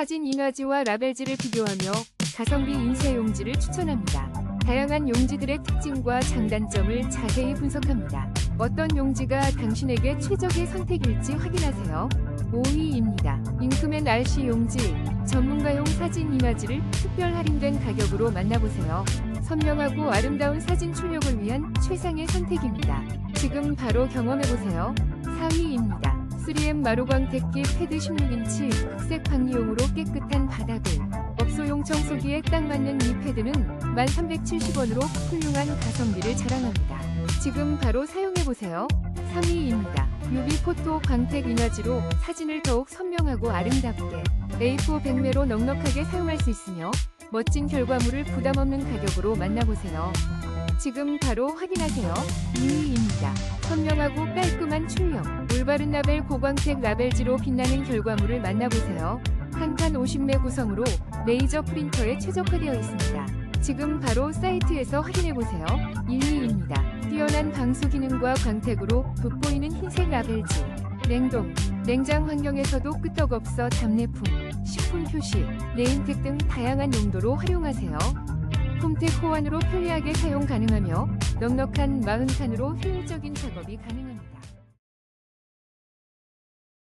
사진 이미지와 라벨지를 비교하며 가성비 인쇄 용지를 추천합니다. 다양한 용지들의 특징과 장단점을 자세히 분석합니다. 어떤 용지가 당신에게 최적의 선택일지 확인하세요. 5위입니다. 잉크맨 RC 용지 전문가용 사진 이미지를 특별 할인된 가격으로 만나보세요. 선명하고 아름다운 사진 출력을 위한 최상의 선택입니다. 지금 바로 경험해보세요. 4위입니다. 3M 마루광택기 패드 16인치 흑색 방리용으로 깨끗한 바닥을 업소용 청소기에 딱 맞는 이 패드는 1370원으로 훌륭한 가성비를 자랑합니다. 지금 바로 사용해보세요. 3위입니다. UV 포토 광택 이미지로 사진을 더욱 선명하고 아름답게 A4 백매로 넉넉하게 사용할 수 있으며 멋진 결과물을 부담 없는 가격으로 만나보세요. 지금 바로 확인하세요. 2위입니다. 선명하고 깔끔한 출력, 올바른 라벨 고광택 라벨지로 빛나는 결과물을 만나보세요. 한 칸 50매 구성으로 레이저 프린터에 최적화되어 있습니다. 지금 바로 사이트에서 확인해보세요. 1위입니다. 뛰어난 방수 기능과 광택으로 돋보이는 흰색 라벨지. 냉동, 냉장 환경에서도 끄떡없어 답례품, 식품 표시, 네임택 등 다양한 용도로 활용하세요. 홈택 호환으로 편리하게 사용 가능하며 넉넉한 40칸으로 효율적인 작업이 가능합니다.